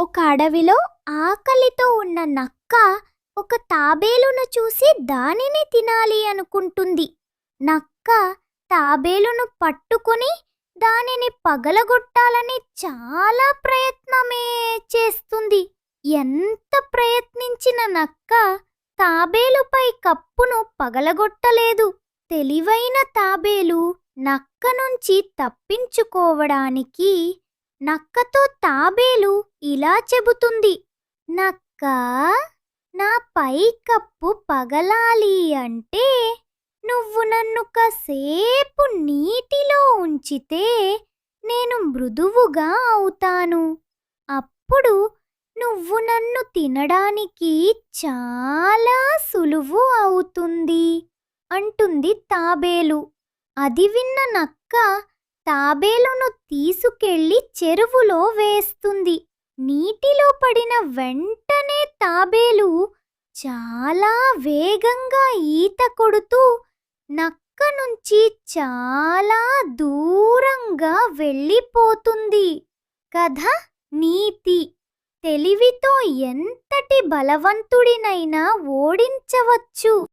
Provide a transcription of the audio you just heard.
ఒక అడవిలో ఆకలితో ఉన్న నక్క ఒక తాబేలును చూసి దానిని తినాలి అనుకుంటుంది. నక్క తాబేలును పట్టుకొని దానిని పగలగొట్టాలని చాలా ప్రయత్నమే చేస్తుంది. ఎంత ప్రయత్నించిన నక్క తాబేలుపై కప్పును పగలగొట్టలేదు. తెలివైన తాబేలు నక్క నుంచి తప్పించుకోవడానికి నక్కతో తాబేలు ఇలా చెబుతుంది. నక్క నా పై కప్పు పగలాలి అంటే నువ్వు నన్ను కాసేపు నీటిలో ఉంచితే నేను మృదువుగా అవుతాను. అప్పుడు నువ్వు నన్ను తినడానికి చాలా సులువు అవుతుంది అంటుంది తాబేలు. అది విన్న నక్క తాబేలును తీసుకెళ్ళి చెరువులో వేస్తుంది. నీటిలో పడిన వెంటనే తాబేలు చాలా వేగంగా ఈత కొడుతూ నక్క నుంచి చాలా దూరంగా వెళ్ళిపోతుంది. కథ నీతి. తెలివితో ఎంతటి బలవంతుడినైనా ఓడించవచ్చు.